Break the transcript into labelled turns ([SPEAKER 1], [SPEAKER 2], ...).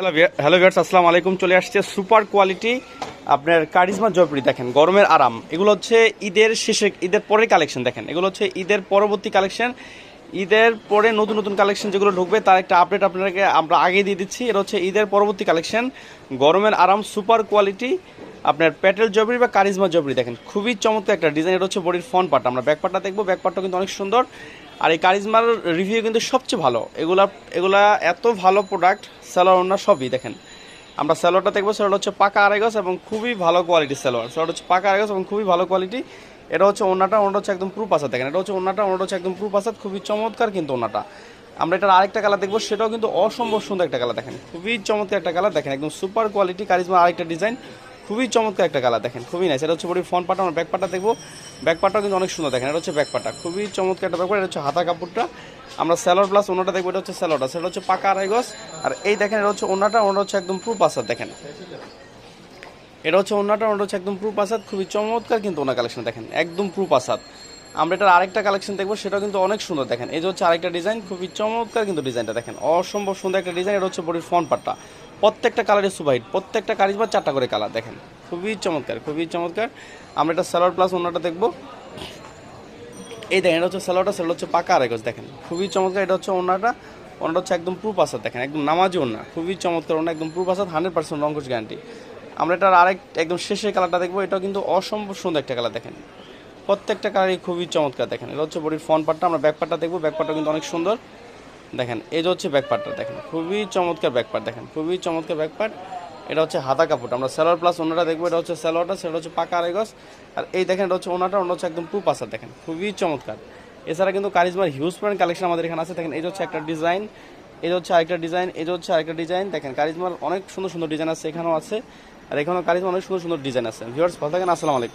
[SPEAKER 1] Hello hello viewers আসসালামু আলাইকুম। চলে আসছে সুপার কোয়ালিটি আপনার কারিজমা জয়পুরি দেখেন, গরমের আরাম। এগুলো হচ্ছে ঈদের শেষে, ঈদের পরের কালেকশন দেখেন। এগুলো হচ্ছে ঈদের পরবর্তী কালেকশন। ঈদের পরে নতুন নতুন কালেকশন যেগুলো ঢুকবে, তার একটা আপডেট আপনাদেরকে আমরা আগে দিয়ে দিচ্ছি। এটা হচ্ছে ঈদের পরবর্তী কালেকশন। গরমের আরাম, সুপার কোয়ালিটি। আপনার প্যাটেল জবরি বা কারিজমা জবরি দেখেন, খুবই চমৎকার একটা ডিজাইন। এটা হচ্ছে বডির ফ্রন্ট পার্ট আমরা ব্যাক পার্টটা দেখব। ব্যাক পার্টটা কিন্তু অনেক সুন্দর। আর এই কারিজমার রিভিউ কিন্তু সবচেয়ে ভালো। এগুলা এগুলা এত ভালো প্রোডাক্ট সেলার অন্য সবই, দেখেন। আমরা সেলোয়ারটা দেখব সেলোয়ার হচ্ছে পাকা আড়াই গজ এবং খুবই ভালো কোয়ালিটির সেলোয়ার সেলোয়ার হচ্ছে পাকা আড়াই গজ এবং খুবই ভালো কোয়ালিটি এটা হচ্ছে ওনাটা ওনাটা হচ্ছে একদম প্রুফ আসাদ দেখেন। এটা হচ্ছে ওনাটা ওনাটা হচ্ছে একদম প্রুফ আসাদ খুবই চমৎকার কিন্তু ওনাটা। আমরা এটার আরেকটা কালার দেখব, সেটাও কিন্তু অসম্ভব সুন্দর একটা কালার দেখেন। খুবই চমৎকার একটা কালার দেখেন, একদম সুপার কোয়ালিটি কারিজমা আরেকটা ডিজাইন খুবই চমৎকার একটা কালার দেখেন, খুবই নাইস এটা হচ্ছে বড়ি ফ্রন্ট পাটা আমরা ব্যাক পাটা দেখব। ব্যাক পাটাও কিন্তু অনেক সুন্দর দেখেন, এটা হচ্ছে ব্যাক পাটা খুবই চমৎকার একটা ব্যাপার এটা হচ্ছে হাতা কাপড়টা। আমরা স্যালোর প্লাস ওনাটা দেখব, এটা হচ্ছে স্যালোটা সেটা হচ্ছে পাকা আড়াই আর এই দেখেন, এটা হচ্ছে ওনাটা ওনাটা হচ্ছে একদম প্রুফ আসাদ দেখেন। এটা হচ্ছে ওনাটা ওনাটা হচ্ছে একদম প্রুফ আসাদ খুবই চমৎকার কিন্তু ওনার কালেকশন দেখেন। একদম প্রুফ আসাদ আমরা এটার আরেকটা কালেকশন দেখব, সেটাও কিন্তু অনেক সুন্দর, দেখেন। এই যে হচ্ছে আরেকটা ডিজাইন খুবই চমৎকার কিন্তু ডিজাইনটা দেখেন। অসম্ভব সুন্দর একটা ডিজাইন এটা হচ্ছে বডির ফ্রন্ট পার্টটা প্রত্যেকটা কালারের সুপাহিট প্রত্যেকটা কারিজমা চারটা করে কালার দেখেন। খুবই চমৎকার খুবই চমৎকার। আমরা এটা সালোয়ার প্লাস ওনাটা দেখব। এই দেখেন, এটা হচ্ছে সালোয়ারটা সেটা হচ্ছে পাকা গজ দেখেন। খুবই চমৎকার, এটা হচ্ছে ওনাটা ওনাটা হচ্ছে একদম প্রুফ আসাদ, দেখেন, একদম নামাজি ওনা খুবই চমৎকার ওনা একদম প্রুফ আসাদ হান্ড্রেড পার্সেন্ট রঙ্কশ গ্যারান্টি আমরা এটার আরেক, একদম শেষের কালারটা দেখব, এটাও কিন্তু অসম্ভব সুন্দর একটা কালার দেখেন। প্রত্যেকটা কালারই খুবই চমৎকার, দেখেন। এটা হচ্ছে বডির ফ্রন্ট পার্টটা আমরা ব্যাক পার্টটা দেখব ব্যাক পার্টটা কিন্তু অনেক সুন্দর। দেখেন, এই যে হচ্ছে ব্যাক পার্টটা দেখেন, খুবই চমৎকার ব্যাক পার্ট দেখেন, খুবই চমৎকার ব্যাক পার্ট এটা হচ্ছে হাতা কাপড়, আমরা স্যালোয়ার প্লাস ওনাটা দেখব, এটা হচ্ছে স্যালোয়ারটা সেটা হচ্ছে পাকা আড়াই গজ। আর এই দেখেন, এটা হচ্ছে ওনাটা ওনাটা হচ্ছে একদম টু পাসার দেখেন, খুবই চমৎকার। এছাড়া কিন্তু কারিজমার হিউজ প্যান্ট কালেকশন আমাদের এখানে আছে। দেখেন, এই হচ্ছে একটা ডিজাইন এই হচ্ছে আরেকটা ডিজাইন এই হচ্ছে আরেকটা ডিজাইন দেখেন কারিজমার অনেক সুন্দর সুন্দর ডিজাইন আছে, এখানেও আছে। আর এখানেও কারিজমার অনেক সুন্দর সুন্দর ডিজাইন আছে। ভিউয়ার্স ভালো থাকেন, আসসালামু আলাইকুম।